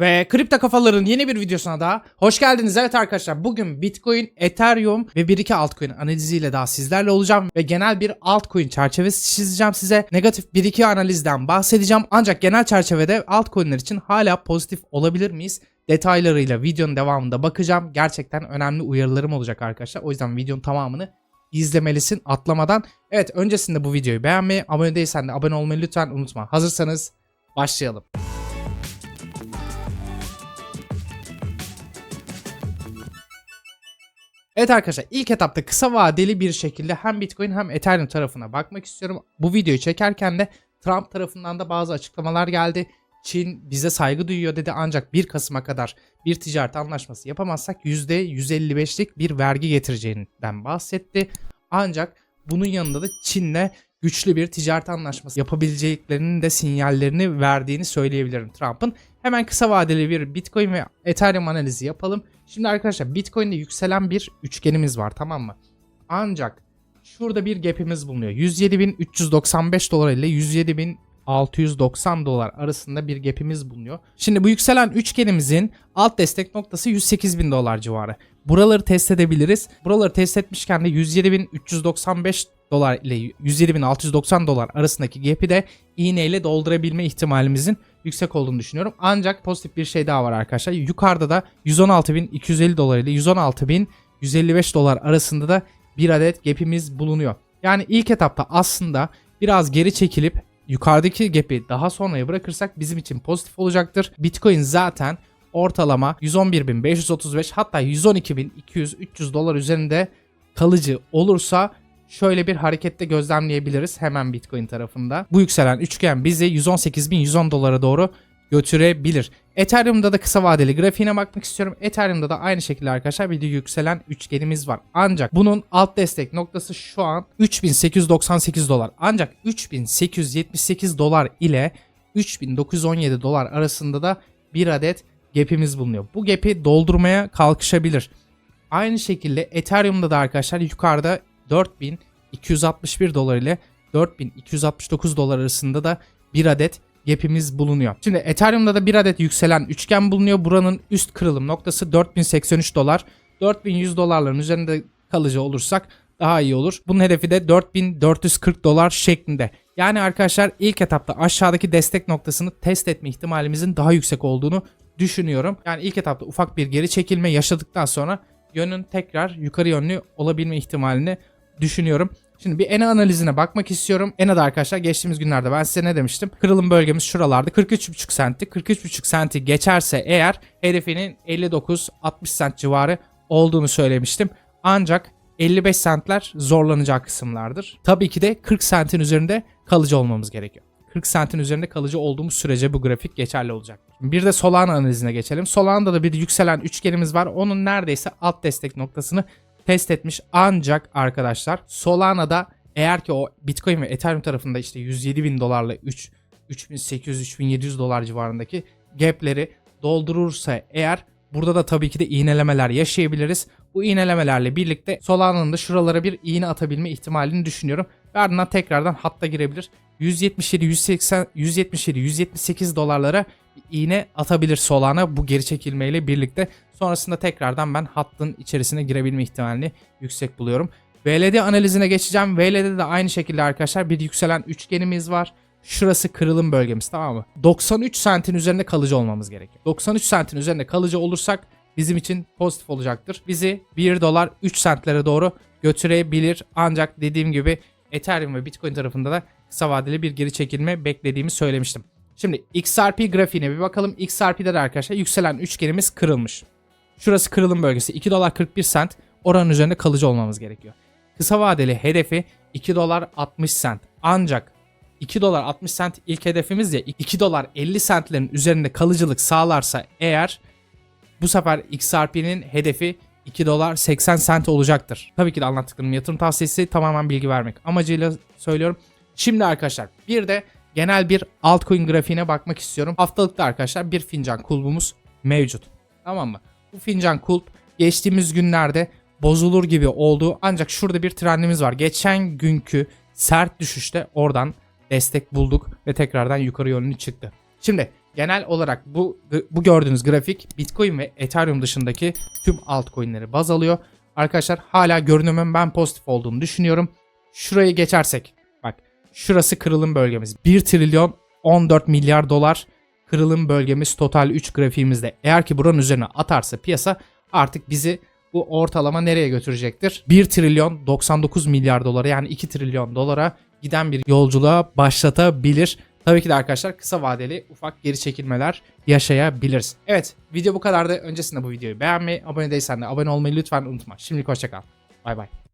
Ve kripto kafaların yeni bir videosuna daha hoş geldiniz. Evet arkadaşlar bugün Bitcoin, Ethereum ve 1-2 altcoin analiziyle daha sizlerle olacağım. Ve genel bir altcoin çerçevesi çizeceğim size. Negatif 1-2 analizden bahsedeceğim. Ancak genel çerçevede altcoinler için hala pozitif olabilir miyiz? Detaylarıyla videonun devamında bakacağım. Gerçekten önemli uyarılarım olacak arkadaşlar. O yüzden videonun tamamını izlemelisin atlamadan. Evet öncesinde bu videoyu beğenmeyi, abone değilsen de abone olmayı lütfen unutma. Hazırsanız başlayalım. Evet arkadaşlar ilk etapta kısa vadeli bir şekilde hem Bitcoin hem Ethereum tarafına bakmak istiyorum. Bu videoyu çekerken de Trump tarafından da bazı açıklamalar geldi. Çin bize saygı duyuyor dedi ancak 1 Kasım'a kadar bir ticaret anlaşması yapamazsak %155'lik bir vergi getireceğinden bahsetti. Ancak bunun yanında da Çin'le güçlü bir ticaret anlaşması yapabileceklerinin de sinyallerini verdiğini söyleyebilirim Trump'ın. Hemen kısa vadeli bir Bitcoin ve Ethereum analizi yapalım. Şimdi arkadaşlar Bitcoin'de yükselen bir üçgenimiz var tamam mı? Ancak şurada bir gap'imiz bulunuyor. 107.395 dolar ile 107.690 dolar arasında bir gap'imiz bulunuyor. Şimdi bu yükselen üçgenimizin alt destek noktası 108.000 dolar civarı. Buraları test edebiliriz. Buraları test etmişken de 107.395 dolar ile 107.690 dolar arasındaki gap'i de iğneyle doldurabilme ihtimalimizin yüksek olduğunu düşünüyorum. Ancak pozitif bir şey daha var arkadaşlar. Yukarıda da 116.250 dolar ile 116.155 dolar arasında da bir adet gap'imiz bulunuyor. Yani ilk etapta aslında biraz geri çekilip yukarıdaki gap'i daha sonraya bırakırsak bizim için pozitif olacaktır. Bitcoin zaten ortalama 111.535 hatta 112.200-300 dolar üzerinde kalıcı olursa şöyle bir harekette gözlemleyebiliriz hemen Bitcoin tarafında. Bu yükselen üçgen bizi 118.110 dolara doğru götürebilir. Ethereum'da da kısa vadeli grafiğine bakmak istiyorum. Ethereum'da da aynı şekilde arkadaşlar bir yükselen üçgenimiz var. Ancak bunun alt destek noktası şu an 3898 dolar. Ancak 3878 dolar ile 3917 dolar arasında da bir adet gap'imiz bulunuyor. Bu gap'i doldurmaya kalkışabilir. Aynı şekilde Ethereum'da da arkadaşlar yukarıda 4261 dolar ile 4269 dolar arasında da bir adet gap'imiz bulunuyor. Şimdi Ethereum'da da bir adet yükselen üçgen bulunuyor. Buranın üst kırılım noktası 4083 dolar. 4100 dolarların üzerinde kalıcı olursak daha iyi olur. Bunun hedefi de 4440 dolar şeklinde. Yani arkadaşlar ilk etapta aşağıdaki destek noktasını test etme ihtimalimizin daha yüksek olduğunu düşünüyorum. Yani ilk etapta ufak bir geri çekilme yaşadıktan sonra yönün tekrar yukarı yönlü olabilme ihtimalini düşünüyorum. Şimdi bir ENA analizine bakmak istiyorum. ENA'da arkadaşlar geçtiğimiz günlerde ben size ne demiştim? Kırılım bölgemiz şuralarda 43,5 senti. 43,5 senti geçerse eğer hedefinin 59-60 sent civarı olduğunu söylemiştim. Ancak 55 sentler zorlanacağı kısımlardır. Tabii ki de 40 sentin üzerinde kalıcı olmamız gerekiyor. 40 sentin üzerinde kalıcı olduğumuz sürece bu grafik geçerli olacak. Bir de Solana analizine geçelim. Solana'da da bir yükselen üçgenimiz var. Onun neredeyse alt destek noktasını test etmiş. Ancak arkadaşlar Solana'da eğer ki o Bitcoin ve Ethereum tarafında işte 107 bin dolarla 3 3800-3700 dolar civarındaki gapleri doldurursa eğer burada da tabii ki de iğnelemeler yaşayabiliriz. Bu iğnelemelerle birlikte Solana'nın da şuralara bir iğne atabilme ihtimalini düşünüyorum. Ve ardından tekrardan hatta girebilir. 177 180 177 178 dolarlara iğne atabilir Solana bu geri çekilmeyle birlikte. Sonrasında tekrardan ben hattın içerisine girebilme ihtimalini yüksek buluyorum. VLD analizine geçeceğim. VLD'de de aynı şekilde arkadaşlar bir yükselen üçgenimiz var. Şurası kırılım bölgemiz tamam mı? 93 sentin üzerinde kalıcı olmamız gerekiyor. 93 sentin üzerinde kalıcı olursak bizim için pozitif olacaktır. Bizi 1 dolar 3 sentlere doğru götürebilir. Ancak dediğim gibi Ethereum ve Bitcoin tarafında da kısa vadeli bir geri çekilme beklediğimi söylemiştim. Şimdi XRP grafiğine bir bakalım. XRP'de de arkadaşlar yükselen üçgenimiz kırılmış. Şurası kırılım bölgesi. 2 dolar 41 sent. Oranın üzerinde kalıcı olmamız gerekiyor. Kısa vadeli hedefi 2 dolar 60 sent. Ancak 2 dolar 60 sent ilk hedefimiz ya 2 dolar 50 sentlerin üzerinde kalıcılık sağlarsa eğer bu sefer XRP'nin hedefi 2 dolar 80 sent olacaktır. Tabii ki de anlattıklarım yatırım tavsiyesi tamamen bilgi vermek amacıyla söylüyorum. Şimdi arkadaşlar bir de genel bir altcoin grafiğine bakmak istiyorum. Haftalıkta arkadaşlar bir fincan kulbumuz mevcut. Tamam mı? Bu fincan kulp geçtiğimiz günlerde bozulur gibi oldu. Ancak şurada bir trendimiz var. Geçen günkü sert düşüşte oradan destek bulduk ve tekrardan yukarı yönlü çıktı. Şimdi genel olarak bu bu gördüğünüz grafik Bitcoin ve Ethereum dışındaki tüm altcoin'leri baz alıyor. Arkadaşlar hala görünümün ben pozitif olduğunu düşünüyorum. Şurayı geçersek bak şurası kırılım bölgemiz. 1 trilyon 14 milyar dolar kırılım bölgemiz total 3 grafiğimizde. Eğer ki buranın üzerine atarsa piyasa artık bizi bu ortalama nereye götürecektir? 1 trilyon 99 milyar dolara yani 2 trilyon dolara giden bir yolculuğa başlatabilir. Tabii ki de arkadaşlar kısa vadeli ufak geri çekilmeler yaşayabiliriz. Evet video bu kadardı. Öncesinde bu videoyu beğenmeyi, abone değilsen de abone olmayı lütfen unutma. Şimdilik hoşçakal. Bay bay.